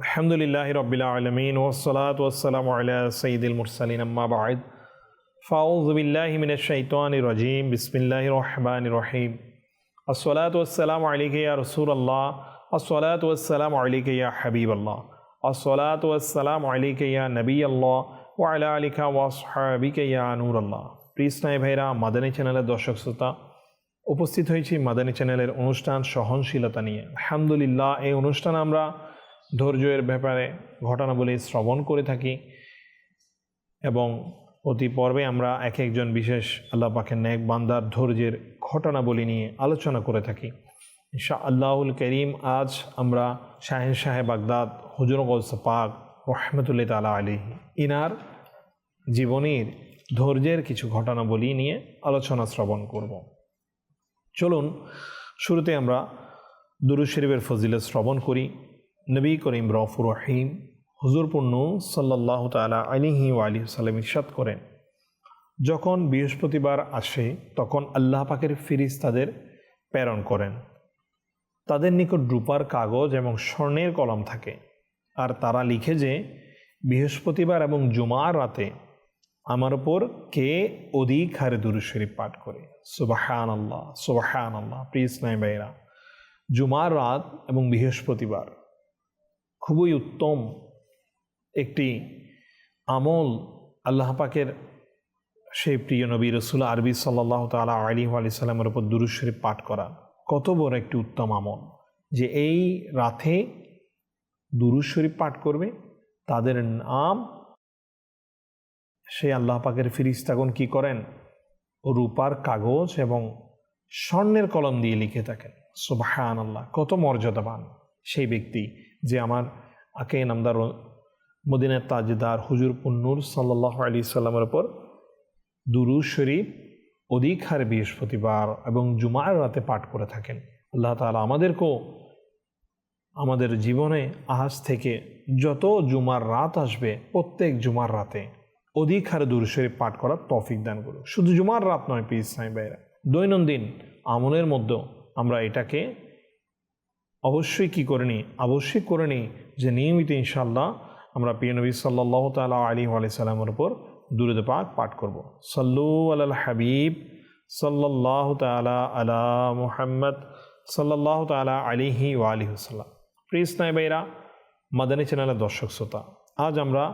আলহামদুলিল্লাহ রবিল্লা আলমিন ওসলাত ওসালাম আল্লাহ সঈদুল মুরসালিন আম্মাবাদ ফাউজ বিল্লাহ মিনাশ শৈতান রাজিম। বিসমিল্লাহ রহমান রহিম। আসসালাত ওসালাম আলিকে ইয়া রসুল আল্লাহ আসসালাত ওসালাম আলিকে ইয়া হাবিব আল্লাহ আসসালাত ওসালাম আলিকে ইয়া নবী আল্লাহ ও আলা আলিকা ওয়াসহাবিকে ইয়া নূর আল্লাহ প্রিস্নায় ভাইরা, মাদানী চ্যানেলের দর্শক শ্রোতা, উপস্থিত হয়েছি মাদানী চ্যানেলের অনুষ্ঠান সহনশীলতা নিয়ে। আলহামদুলিল্লাহ, এই অনুষ্ঠান আমরা ধৈর্যের ব্যাপারে ঘটনাবলী শ্রবণ করে থাকি এবং অতি পর্বে আমরা এক একজন বিশেষ আল্লাহ পাকের ন্যাক বান্দার ধৈর্যের ঘটনাবলী নিয়ে আলোচনা করে থাকি। ইনশা আল্লাহুল করিম আজ আমরা শাহেন শাহে বাগদাদ হুজুর গৌস পাক রহমতুল্লাহ তালা আলী ইনার জীবনীর ধৈর্যের কিছু ঘটনাবলী নিয়ে আলোচনা শ্রবণ করব। চলুন শুরুতে আমরা দুরু শরীফের ফজিলে শ্রবণ করি। নবী করিম রফুর রহিম হুজুর পূর্ণ সাল্লাহ তালা আলিহি আলী সাল্লাম ইরশাদ করেন। যখন বৃহস্পতিবার আসে, তখন আল্লাহ পাকের ফিরিস তাদের প্রেরণ করেন। তাদের নিকট রূপার কাগজ এবং স্বর্ণের কলম থাকে। আর তারা লিখে যে, বৃহস্পতিবার এবং জুমার রাতে আমার ওপর কে অধিক হারে দুরু শরীফ পাঠ করে। সুবাহান আল্লাহ সুবাহান আল্লাহ প্রিস নাই ভাইরা জুমার রাত এবং বৃহস্পতিবার খুবই উত্তম একটি আমল আল্লাহ পাকের সেই প্রিয় নবী রসুল আরবি সাল্লাহ তালা আলী আলি সাল্লামের ওপর দুরু শরীফ পাঠ করা কত বড় একটি উত্তম আমল যে এই রাতে দুরু শরীফ পাঠ করবে, তাদের নাম সেই আল্লাহ পাকের ফিরিস্তাগণ কি করেন? রূপার কাগজ এবং স্বর্ণের কলম দিয়ে লিখে থাকেন। সুবাহান আল্লাহ কত মর্যাদাবান সেই ব্যক্তি। যে আমার আকে নামদার মদিনের তাজদার হুজুর পুন্নুর সাল্লাহ আলি সাল্লামের ওপর দুরু শরীফ অধিক হারে বৃহস্পতিবার এবং জুমার রাতে পাঠ করে থাকেন। আল্লাহ তালা আমাদেরকেও আমাদের জীবনে আজ থেকে যত জুমার রাত আসবে প্রত্যেক জুমার রাতে অধিক হারে দূর শরীফ পাঠ করার তফিক দান করুক। শুধু জুমার রাত নয় পিস নাই বাইরা দৈনন্দিন আমলের মধ্যেও আমরা এটাকে অবশ্যই কি করে নিই? আবশ্যিক করে নিই যে নিয়মিত ইনশাল্লাহ আমরা পিয় নবী সাল্লাহ তালা আলী আলি সাল্লামের উপর দুরুদ পাক পাঠ করব। সল্লু আল হাবিব সাল্লাহ তালা আলা মুহাম্মদ সাল্লাহ তালা আলিহি ও আলি হুসাল্লাম প্রিস নাই বাইরা মাদানী চ্যানেলের দর্শক শ্রোতা, আজ আমরা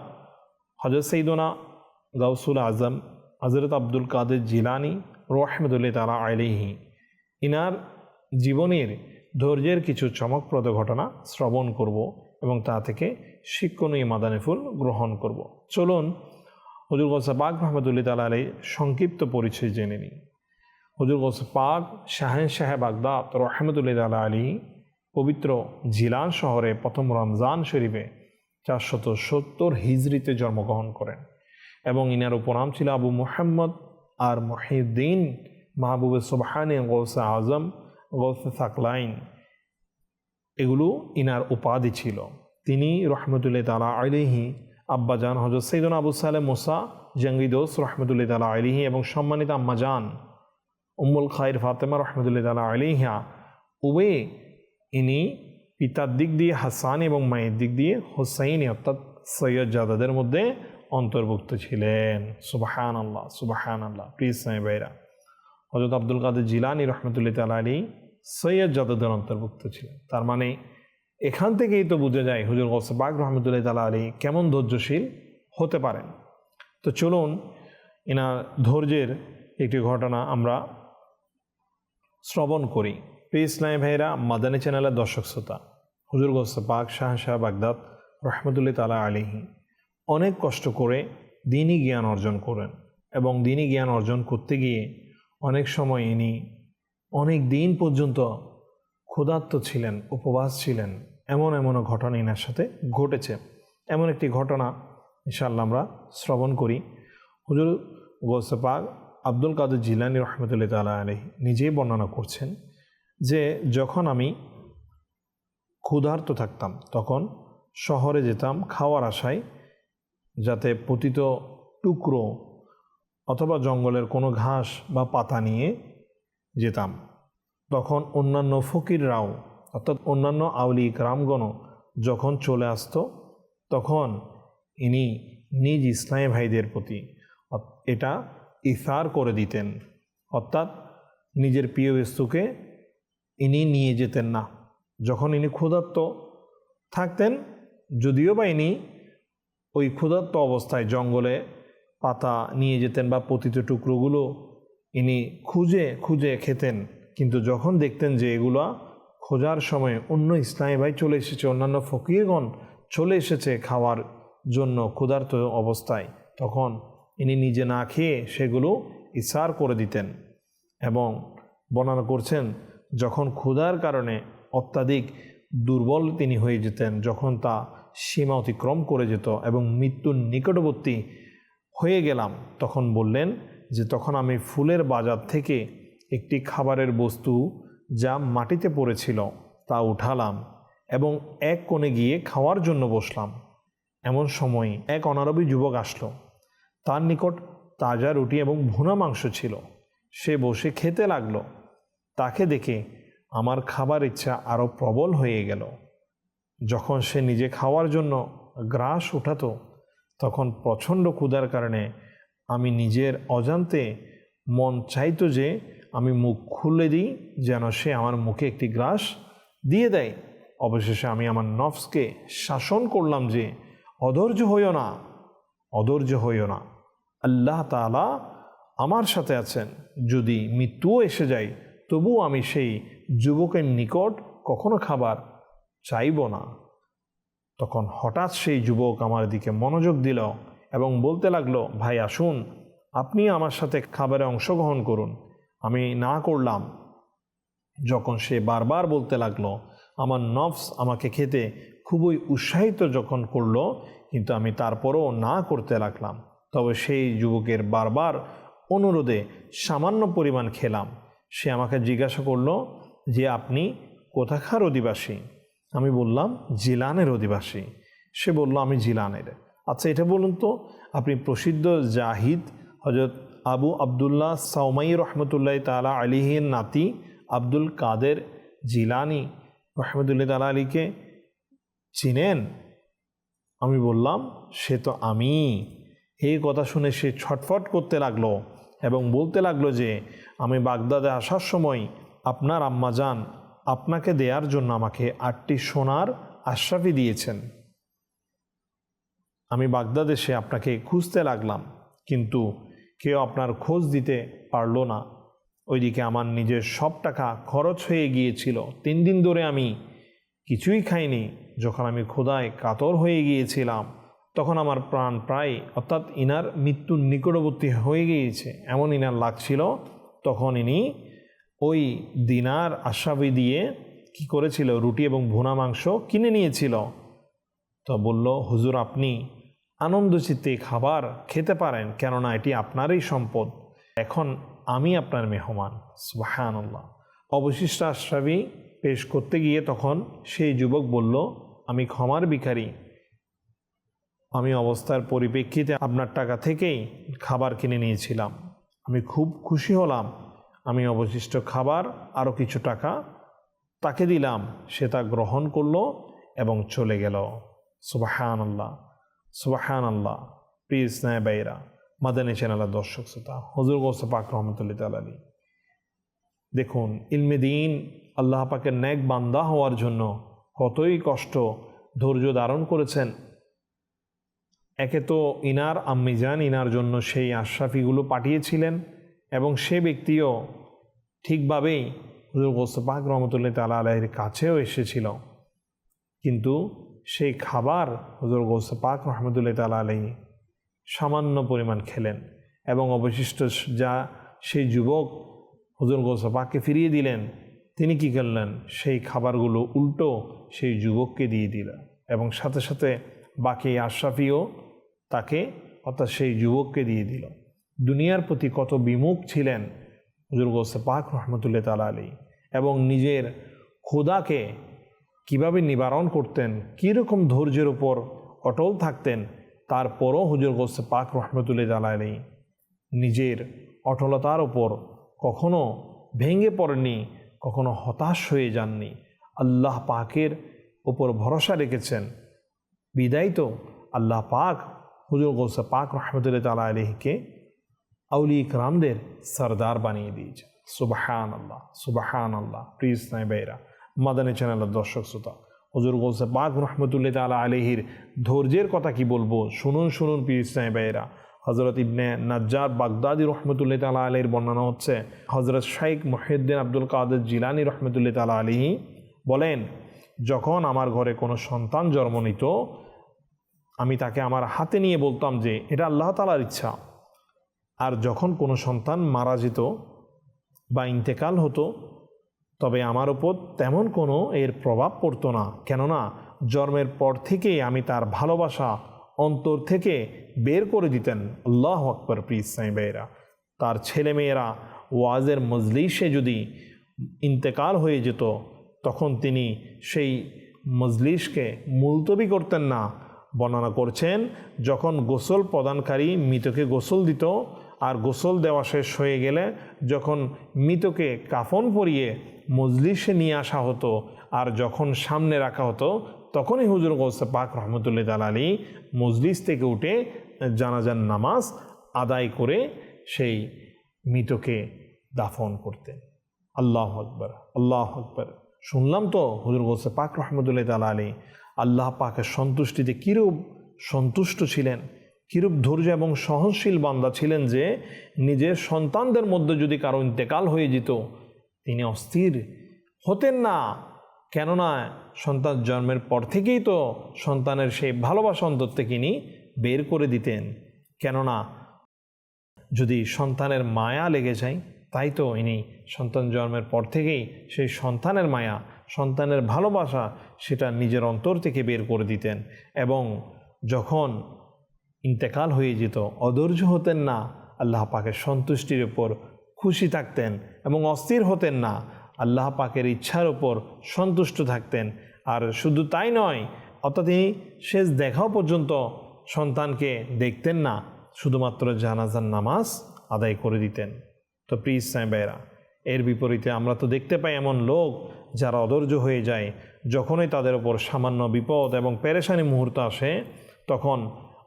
হজরত সঈদনা গাউসুল আজম হজরত আব্দুল কাদের জিলানি রহমদুল্লাহ তালা আলিহি ইনার জীবনের ধৈর্যের কিছু চমকপ্রদ ঘটনা শ্রবণ করব এবং তা থেকে শিক্ষণীয় মাদানী ফুল গ্রহণ করব। চলুন হজুর গোসা পাক রহমতুল্লাহ তালা আলী সংক্ষিপ্ত পরিচয় জেনে নিই। হজুর গোসা পাক শাহেন শাহে বাগদাদ রহমতুল্লাহ তালা আলী পবিত্র জিলান শহরে প্রথম রমজান শরীফে চারশত সত্তর হিজড়িতে জন্মগ্রহণ করেন এবং ইনার উপনাম ছিল আবু মুহাম্মদ আর মহিউদ্দিন মাহবুবে সোবাহানি গৌসা আজম গৌসে সাকলাইন এগুলো ইনার উপাধি ছিল। তিনি রহমতুল্লাহ তালা আলিহি আব্বাজান হজরত সৈদন আবু সালেম মোসা জঙ্গিদোস রহমতুল্লাহ তালা আলিহি এবং সম্মানিত আম্মাজান উম্মুল খাইর ফাতেমা রহমতুল্লাহ তালা আলিহা উবে ইনি পিতার দিক দিয়ে হাসান এবং মায়ের দিক দিয়ে হোসাইনি অর্থাৎ সৈয়দ জাদাদের মধ্যে অন্তর্ভুক্ত ছিলেন। সুবাহান আল্লাহ সুবাহান আল্লাহ প্রিজ সাহেবাইরা হজরত আব্দুল কাদের জিলানি রহমতুল্লাহ তালা আলী সৈয়দ জাদাদের অন্তর্ভুক্ত ছিলেন। তার মানে এখান থেকেই তো বুঝে যায় হুজুর গসবাগ রহমতুল্লাহ তালা আলী কেমন ধৈর্যশীল হতে পারেন। তো চলুন এনার ধৈর্যের একটি ঘটনা আমরা শ্রবণ করি। প্রিস নাই ভাইরা মাদানী চ্যানেলের দর্শক শ্রোতা, হুজুর গোস্তাক শাহ শাহ বাগদাদ রহমতুল্লাহ তালা আলিহি অনেক কষ্ট করে দিনই জ্ঞান অর্জন করেন এবং দিনই জ্ঞান অর্জন করতে গিয়ে অনেক সময় ইনি অনেক দিন পর্যন্ত ক্ষুধার্ত ছিলেন, উপবাস ছিলেন, এমন এমনও ঘটনা এনার সাথে ঘটেছে। এমন একটি ঘটনা ইনশাল্লাহ আমরা শ্রবণ করি। হুজুর গোসপাক আব্দুল কাদের জিলানি রহমতুল্লাহ তালা আলহি নিজেই বর্ণনা করছেন যে যখন আমি ক্ষুধার্ত থাকতাম, তখন শহরে যেতাম খাওয়ার আশায় যাতে পতিত টুকরো অথবা জঙ্গলের কোনো ঘাস বা পাতা নিয়ে যেতাম। তখন অন্যান্য ফকিররাও, অর্থাৎ অন্যান্য আউলি রামগণ যখন চলে আসতো, তখন ইনি নিজ ইসলামী ভাইদের প্রতি এটা ইসার করে দিতেন। অর্থাৎ নিজের প্রিয় বস্তুকে ইনি নিয়ে যেতেন না। যখন ইনি ক্ষুধার্ত থাকতেন, যদিও বা ইনি ওই ক্ষুধার্ত অবস্থায় জঙ্গলে পাতা নিয়ে যেতেন বা পতিত টুকরোগুলো ইনি খুঁজে খুঁজে খেতেন, কিন্তু যখন দেখতেন যে এগুলা খোঁজার সময় অন্য ইসলামী ভাই চলে এসেছে, অন্যান্য ফকিরগণ চলে এসেছে খাওয়ার জন্য ক্ষুধার্ত অবস্থায়, তখন ইনি নিজে না খেয়ে সেগুলো ইসার করে দিতেন এবং বর্ণনা করছেন, যখন ক্ষুধার কারণে অত্যাধিক দুর্বল তিনি হয়ে যেতেন, যখন তা সীমা অতিক্রম করে যেত এবং মৃত্যুর নিকটবর্তী হয়ে গেলাম, তখন বললেন যে তখন আমি ফুলের বাজার থেকে একটি খাবারের বস্তু যা মাটিতে পড়েছিল তা উঠালাম এবং এক কোণে গিয়ে খাওয়ার জন্য বসলাম। এমন সময় এক অনারবী যুবক আসলো। তার নিকট তাজা রুটি এবং ভুনা মাংস ছিল। সে বসে খেতে লাগল। তাকে দেখে আমার খাবার ইচ্ছা আরও প্রবল হয়ে গেল। যখন সে নিজে খাওয়ার জন্য গ্রাস উঠাতো, তখন প্রচণ্ড ক্ষুধার কারণে আমি নিজের অজান্তে মন চাইতো যে আমি মুখ খুলে দিই, যেন সে আমার মুখে একটি গ্রাস দিয়ে দেয়। অবশেষে আমি আমার নফসকে শাসন করলাম যে, অধৈর্য হইও না, অধৈর্য হইও না। আল্লাহ তাআলা আমার সাথে আছেন। যদি মৃত্যুও এসে যায়, তবুও আমি সেই যুবকের নিকট কখনো খাবার চাইব না। তখন হঠাৎ সেই যুবক আমার দিকে মনোযোগ দিল। এবং বলতে লাগল, ভাই, আসুন, আপনি আমার সাথে খাবারে অংশগ্রহণ করুন, আমি না করলাম। যখন সে বারবার বলতে লাগল, আমার নফস আমাকে খেতে খুবই উৎসাহিত যখন করল, কিন্তু আমি তারপরও না করতে লাগলাম। তবে সেই যুবকের বারবার অনুরোধে সামান্য পরিমাণ খেলাম। সে আমাকে জিজ্ঞাসা করল, যে আপনি কোথাকার অধিবাসী? আমি বললাম, জিলানের অধিবাসী। সে বলল, আমি জিলানের। আচ্ছা এটা বলুন তো, আপনি প্রসিদ্ধ জাহিদ হজরত আবু আবদুল্লাহ সাউমাই রহমতুল্লাহ তালা আলিহির নাতি আব্দুল কাদের জিলানি রহমতুল্লাহ তালা আলীকে চিনেন? আমি বললাম, সে তো আমি। এই কথা শুনে সে ছটফট করতে লাগল এবং বলতে লাগল যে, আমি বাগদাদে আসার সময় আপনার আম্মাজান আপনাকে দেওয়ার জন্য আমাকে আটটি সোনার আশরাফি দিয়েছেন। আমি বাগদাদ এসে আপনাকে খুঁজতে লাগলাম, কিন্তু কেউ আপনার খোঁজ দিতে পারল না। ওইদিকে আমার নিজের সব টাকা খরচ হয়ে গিয়েছিল। তিন দিন ধরে আমি কিছুই খাইনি। যখন আমি ক্ষুধায় কাতর হয়ে গিয়েছিলাম, তখন আমার প্রাণ প্রায়, অর্থাৎ ইনার মৃত্যুর নিকটবর্তী হয়ে গিয়েছে। এমন ইনার লাগছিল, তখন ইনি ওই দিনার আশাবি দিয়ে কি করেছিল, রুটি এবং ভুনা মাংস কিনে নিয়েছিল। তো বলল, হুজুর, আপনি আনন্দ চিত্তে খাবার খেতে পারেন, কেননা এটি আপনারই সম্পদ। এখন আমি আপনার মেহমান সুবাহান্লাহ অবশিষ্ট আশ্রাবি পেশ করতে গিয়ে তখন সেই যুবক বলল, আমি ক্ষমার ভিখারি। আমি অবস্থার পরিপ্রেক্ষিতে আপনার টাকা থেকেই খাবার কিনে নিয়েছিলাম। আমি খুব খুশি হলাম। আমি অবশিষ্ট খাবার আরও কিছু টাকা তাকে দিলাম। সে তা গ্রহণ করল এবং চলে গেল। সুবাহান সুবাহান আল্লাহ প্রিয় স্নেহ বাইরা মাদানী চ্যানেলের দর্শক শ্রোতা, হজুর গোসে পাক রহমতুল্লি তালালী দেখুন, ইলমে দিন আল্লাহ পাকের ন্যাক বান্দা হওয়ার জন্য কতই কষ্ট ধৈর্য ধারণ করেছেন। একে তো ইনার আম্মিজান ইনার জন্য সেই আশরাফিগুলো পাঠিয়েছিলেন এবং সে ব্যক্তিও ঠিকভাবেই হুজুর গোস্তপাক রহমতুল্লাহ তালা আলাহের কাছেও এসেছিল। কিন্তু সেই খাবার হজর হুজুর গোস্তপাক রহমতুল্লাহ তালা আলহী সামান্য পরিমাণ খেলেন এবং অবশিষ্ট যা সেই যুবক হজর হুজুর গোস্তপাককে ফিরিয়ে দিলেন, তিনি কি করলেন? সেই খাবারগুলো উল্টো সেই যুবককে দিয়ে দিলেন এবং সাথে সাথে বাকি আশরাফিও তাকে অর্থাৎ সেই যুবককে দিয়ে দিল। দুনিয়ার প্রতি কত বিমুখ ছিলেন হুজুর গোসে পাক রহমতুল্লাহ তালা আলী এবং নিজের ক্ষুদাকে কীভাবে নিবারণ করতেন, কীরকম ধৈর্যের উপর অটল থাকতেন, তারপরও হুজুর গোসে পাক রহমতুল্লাহ তালা আলী নিজের অটলতার ওপর কখনো ভেঙে পড়েননি, কখনো হতাশ হয়ে যাননি। আল্লাহ পাকের ওপর ভরসা রেখেছেন। বিদায় তো আল্লাহ পাক হুজুর গৌসা পাক রহমতুল্লাহ তালা আলহিকে আউলি ইকরামদের সরদার বানিয়ে দিয়েছে সুবাহান আল্লাহ সুবাহান আল্লাহ নাই বেরা মাদানী চ্যানেলের দর্শক শ্রোতা। হুজুর গৌসা পাক রহমতুল্লাহ তালা আলহির ধৈর্যের কথা কি বলব? শুনুন শুনুন নাই বেরা হজরত ইবনে নাজ্জার বাগদাদি রহমতুল্লাহ তালা আলহির বর্ণনা হচ্ছে হজরত শাইখ মহিউদ্দিন আব্দুল কাদের জিলানি রহমতুল্লাহ তালা আলহি বলেন, যখন আমার ঘরে কোনো সন্তান জন্ম নিত, আমি তাকে আমার হাতে নিয়ে বলতাম যে, এটা আল্লাহ তালার ইচ্ছা। আর যখন কোনো সন্তান মারা যেত বা ইন্তেকাল হতো তবে আমার ওপর তেমন কোনো এর প্রভাব পড়তো না। কেননা, জন্মের পর থেকেই আমি তার ভালোবাসা অন্তর থেকে বের করে দিতেন। আল্লাহ আকবর প্রিজ সাইবেরা তার ছেলেমেয়েরা ওয়াজের মজলিসে যদি ইন্তেকাল হয়ে যেত, তখন তিনি সেই মজলিসকে মুলতবি করতেন না। বর্ণনা করছেন, যখন গোসল প্রদানকারী মৃতকে গোসল দিত আর গোসল দেওয়া শেষ হয়ে গেলে যখন মৃতকে কাফন পরিয়ে মজলিসে নিয়ে আসা হতো আর যখন সামনে রাখা হতো, তখনই হুজুর গৌসে পাক রহমতুল্লাহ তাল আলী মজলিস থেকে উঠে জানাজান নামাজ আদায় করে সেই মৃতকে দাফন করতেন। আল্লাহ আকবর আল্লাহ আকবর। শুনলাম তো হুজুর গোসে পাক রহমতুল্লাহ তালা আলী আল্লাহ পাকের সন্তুষ্টিতে কীরূপ সন্তুষ্ট ছিলেন? কীরূপ ধৈর্য এবং সহনশীল বান্দা ছিলেন যে নিজের সন্তানদের মধ্যে যদি কারও ইন্তেকাল হয়ে যেত, তিনি অস্থির হতেন না। কেননা সন্তান জন্মের পর থেকেই তো সন্তানের সেই ভালোবাসা অন্তর থেকে ইনি বের করে দিতেন। কেননা যদি সন্তানের মায়া লেগে যায়, তাই তো ইনি সন্তান জন্মের পর থেকেই সেই সন্তানের মায়া, সন্তানের ভালোবাসা, সেটা নিজের অন্তর থেকে বের করে দিতেন। এবং যখন ইন্তেকাল হয়ে যেত, অধৈর্য হতেন না, আল্লাহ পাকের সন্তুষ্টির ওপর খুশি থাকতেন এবং অস্থির হতেন না, আল্লাহ পাকের ইচ্ছার ওপর সন্তুষ্ট থাকতেন। আর শুধু তাই নয়, অর্থাৎ তিনি শেষ দেখাও পর্যন্ত সন্তানকে দেখতেন না, শুধুমাত্র জানাজার নামাজ আদায় করে দিতেন। তো প্রিজ সাহেবেরা এর বিপরীতে আমরা তো দেখতে পাই এমন লোক যারা অধৈর্য হয়ে যায়, যখনই তাদের ওপর সামান্য বিপদ এবং পেরেশানি মুহূর্ত আসে, তখন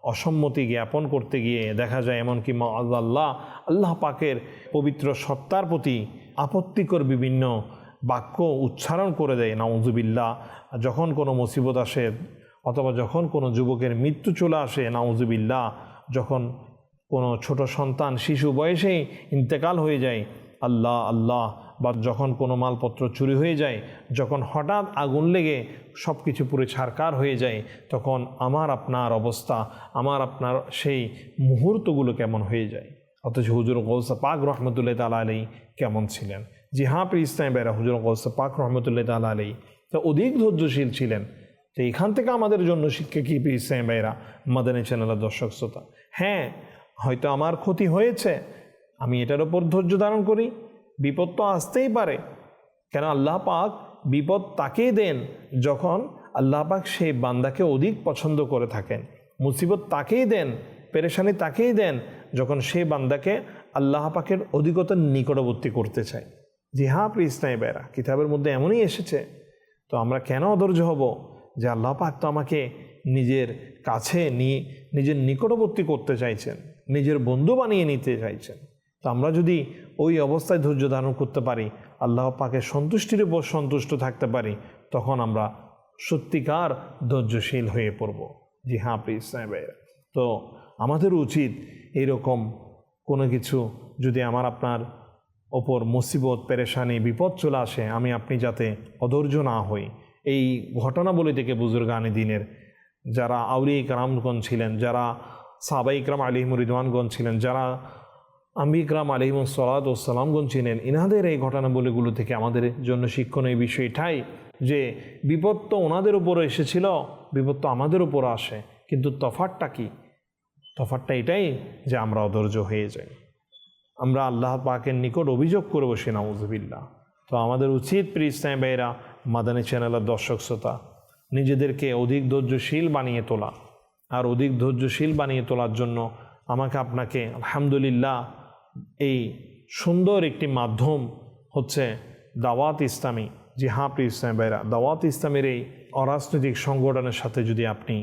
অসম্মতি জ্ঞাপন করতে গিয়ে দেখা যায় এমনকি মা আল্লাহ আল্লাহ পাকের পবিত্র সত্তার প্রতি আপত্তিকর বিভিন্ন বাক্য উচ্চারণ করে দেয় নাউজুবিল্লা যখন কোনো মুসিবত আসে অথবা যখন কোনো যুবকের মৃত্যু চলে আসে নাউজুবিল্লা যখন কোনো ছোট সন্তান, শিশু বয়সেই ইন্তেকাল হয়ে যায়, আল্লাহ আল্লাহ বা যখন কোনো মালপত্র চুরি হয়ে যায়, যখন হঠাৎ আগুন লেগে সব কিছু পুরো ছারকার হয়ে যায়, তখন আমার আপনার অবস্থা, আমার আপনার সেই মুহূর্তগুলো কেমন হয়ে যায়? অথচ হুজুর গৌসা পাক রহমতুল্লাহ তালা আলী কেমন ছিলেন? জি হাঁ প্রিয় ইসলাম বেরা হুজুর গৌসা পাক রহমতুল্লাহ তালা আলী তো অধিক ধৈর্যশীল ছিলেন। তো এখান থেকে আমাদের জন্য শিক্ষা কি, প্রিয় ইসলাম ভাইরা, মাদানী চ্যানেলের দর্শক শ্রোতা? হ্যাঁ হয়তো আমার ক্ষতি হয়েছে, আমি এটার ওপর ধৈর্য ধারণ করি। বিপদ তো আসতেই পারে। কেন আল্লাহ পাক বিপদ তাকেই দেন যখন আল্লাহ পাক সেই বান্দাকে অধিক পছন্দ করে থাকেন। মুসিবত তাকেই দেন, পেরেশানি তাকেই দেন যখন সেই বান্দাকে আল্লাহ পাকের অধিকতর নিকটবর্তী করতে চায়। জি হ্যাঁ প্রিয় ইসলামী বেরা কিতাবের মধ্যে এমনই এসেছে। তো আমরা কেন অধৈর্য হব যে আল্লাহ পাক তো আমাকে নিজের কাছে নিয়ে নিজের নিকটবর্তী করতে চাইছেন, নিজের বন্ধু বানিয়ে নিতে চাইছেন? তো আমরা যদি ওই অবস্থায় ধৈর্য ধারণ করতে পারি, আল্লাহ পাকের সন্তুষ্টির উপর সন্তুষ্ট থাকতে পারি, তখন আমরা সত্যিকার ধৈর্যশীল হয়ে পড়ব। জি হ্যাঁ ইসলামের তো আমাদের উচিত এরকম কোনো কিছু যদি আমার আপনার ওপর মুসিবত, পেরেশানি, বিপদ চলে আসে, আমি আপনি যাতে অধৈর্য না হই। এই ঘটনাবলী থেকে বুজুর্গানি দিনের, যারা আউলি ইকরামগণ ছিলেন, যারা সাবা ইকরাম আলিম রিদওয়ানগণ ছিলেন, যারা আম্বি ইকরাম আলিম সালাদ ও সালামগণ ছিলেন ইনাদের এই ঘটনাবলীগুলো থেকে আমাদের জন্য শিক্ষণীয় বিষয়টাই যে বিপদ তো ওনাদের উপরও এসেছিল, বিপদ তো আমাদের উপর আসে। কিন্তু তফাতটা কি? তফাতটা এটাই যে আমরা অধৈর্য হয়ে যাই। আমরা আল্লাহ পাকের নিকট অভিযোগ করে বসি নাউজবিল্লা তো আমাদের উচিত, প্রিয় ইসলাম মাদানী চ্যানেলের দর্শক শ্রোতা, নিজেদেরকে অধিক ধৈর্যশীল বানিয়ে তোলা। আর অধিক ধৈর্যশীল বানিয়ে তোলার জন্য আমাকে আপনাকে আলহামদুলিল্লাহ এই সুন্দর একটি মাধ্যম হচ্ছে দাওয়াত ইসলামী। জি হ্যাঁ প্রিয় ইসলাম ভাইরা, দাওয়াত ইসলামের এই অরাজনৈতিক সংগঠনের সাথে যদি আপনি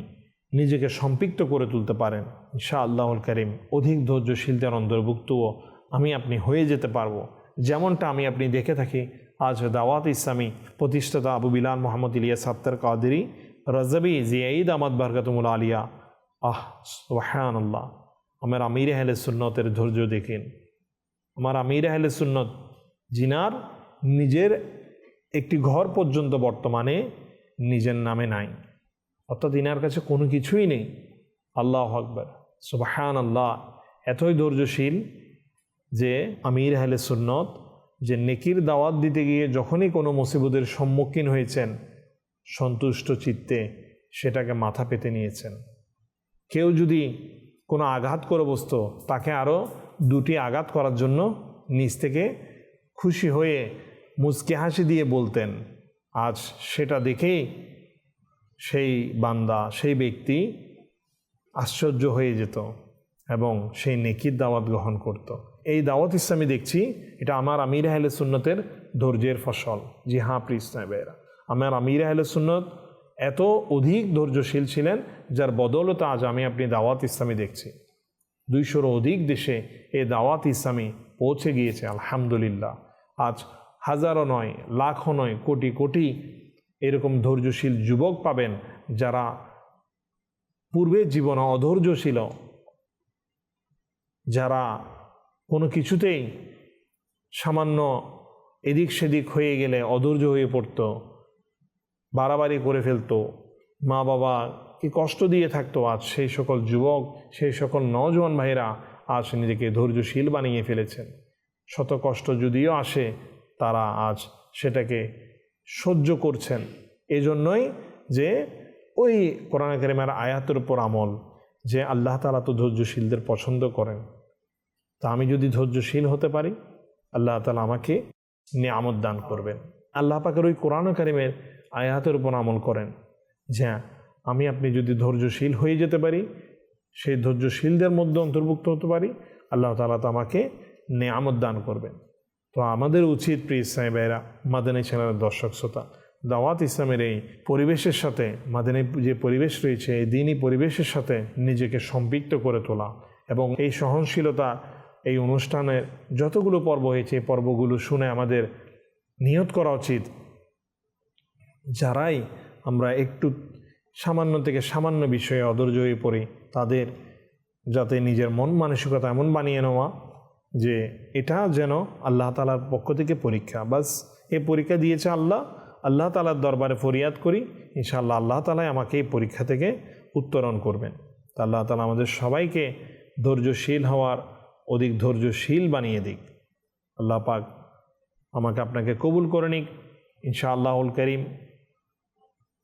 নিজেকে সম্পৃক্ত করে তুলতে পারেন ইনশা আল্লাহুল করিম, অধিক ধৈর্যশীলদের অন্তর্ভুক্তও আমি আপনি হয়ে যেতে পারব। যেমনটা আমি আপনি দেখে থাকি, আজ দাওয়াত ইসলামী প্রতিষ্ঠাতা আবু বিলাল মোহাম্মদ ইলিয়া আত্তার কাদেরি রজবি জিয়াইদ আহমদ বরকতমুল আলিয়া, আহ সোহান আল্লাহ আমার আমির আহলে সুন্নতের ধৈর্য দেখেন। আমার আমির আহলে সুন্নত জিনার নিজের একটি ঘর পর্যন্ত বর্তমানে নিজের নামে নাই। অর্থাৎ ইনার কাছে কোনো কিছুই নেই। আল্লাহ আকবর। সুবাহান আল্লাহ এতই ধৈর্যশীল যে আমির আহলে সুন্নত যে নেকির দাওয়াত দিতে গিয়ে যখনই কোনো মুসিবতের সম্মুখীন হয়েছেন, সন্তুষ্ট চিত্তে সেটাকে মাথা পেতে নিয়েছেন। কেউ যদি কোনো আঘাত করে বসতো তাকে আরও দুটি আঘাত করার জন্য নিজ থেকে খুশি হয়ে মুচকে হাসি দিয়ে বলতেন, আজ সেটা দেখেই সেই বান্দা, সেই ব্যক্তি আশ্চর্য হয়ে যেত এবং সেই নেকির দাওয়াত গ্রহণ করত। এই দাওয়াত ইসলামী দেখছি, এটা আমার আমির আহলে সুন্নতের ধৈর্যের ফসল জি হ্যাঁ প্রিসনাবেরা আমার আমির আহলে সুন্নত এত অধিক ধৈর্যশীল ছিলেন, যার বদৌলতে আজ আমি আপনি দাওয়াত ইসলামী দেখছি দুইশোর অধিক দেশে এ দাওয়াত ইসলামী পৌঁছে গিয়েছে, আলহামদুলিল্লাহ। আজ হাজারও নয় লাখও নয়, কোটি কোটি এরকম ধৈর্যশীল যুবক পাবেন যারা পূর্বের জীবনে অধৈর্য ছিল যারা কোনো কিছুতেই সামান্য এদিক সেদিক হয়ে গেলে অধৈর্য হয়ে পড়ত, বাড়াবাড়ি করে ফেলতো মা বাবা কি কষ্ট দিয়ে থাকতো আজ সেই সকল যুবক, সেই সকল নজওয়ান ভাইরা আজ নিজেকে ধৈর্যশীল বানিয়ে ফেলেছেন। শত কষ্ট যদিও আসে, তারা আজ সেটাকে সহ্য করছেন। এজন্যই যে ওই কোরআন করিমের আয়াতের উপর আমল, যে আল্লাহ তালা তো ধৈর্যশীলদের পছন্দ করেন। তা আমি যদি ধৈর্যশীল হতে পারি, আল্লাহ তালা আমাকে নিয়ামত দান করবেন। আল্লাহ পাকের ওই কোরআন কারিমের আয়াতের উপর আমল করেন যে আমি, আপনি যদি ধৈর্যশীল হয়ে যেতে পারি, সেই ধৈর্যশীলদের মধ্যে অন্তর্ভুক্ত হতে পারি, আল্লাহ তালা তো আমাকে নিয়ামত দান করবেন। তো আমাদের উচিত, প্রিয় সাহেবেরা মাদানী চ্যানেলের দর্শক শ্রোতা, দাওয়াত ইসলামের এই পরিবেশের সাথে, মাদানী যে পরিবেশ রয়েছে, এই দিনই পরিবেশের সাথে নিজেকে সম্পৃক্ত করে তোলা এবং এই সহনশীলতা, এই অনুষ্ঠানের যতগুলো পর্ব হয়েছে, এই পর্বগুলো শুনে আমাদের নিয়ত করা উচিত। যারাই আমরা একটু সামান্য থেকে সামান্য বিষয়ে অধৈর্য হয়ে পড়ি, তাদের যাতে নিজের মন মানসিকতা এমন বানিয়ে নেওয়া যে এটা যেন আল্লাহ তালার পক্ষ থেকে পরীক্ষা। বাস এ পরীক্ষা দিয়েছে আল্লাহ। আল্লাহ তালার দরবারে ফরিয়াদ করি, ইনশাআল্লাহ আল্লাহ তালাই আমাকে এই পরীক্ষা থেকে উত্তরণ করবেন। তা আল্লাহ তালা আমাদের সবাইকে ধৈর্যশীল হওয়ার অধিক ধৈর্যশীল বানিয়ে দিক। আল্লাহ পাক আমাকে আপনাকে কবুল করে নিক। ইনশাআল্লাহুল করিম।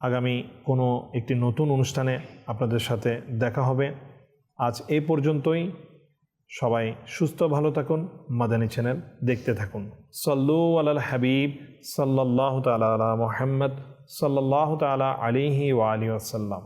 আগামী কোনো একটি নতুন অনুষ্ঠানে আপনাদের সাথে দেখা হবে। আজ এ পর্যন্তই। সবাই সুস্থ, ভালো থাকুন। মাদানী চ্যানেল দেখতে থাকুন। সল্লু আলাল হাবিব সাল্লাহ তালা মোহাম্মদ সাল্লাহ তালা আলিহি ওয়ালি আসাল্লাম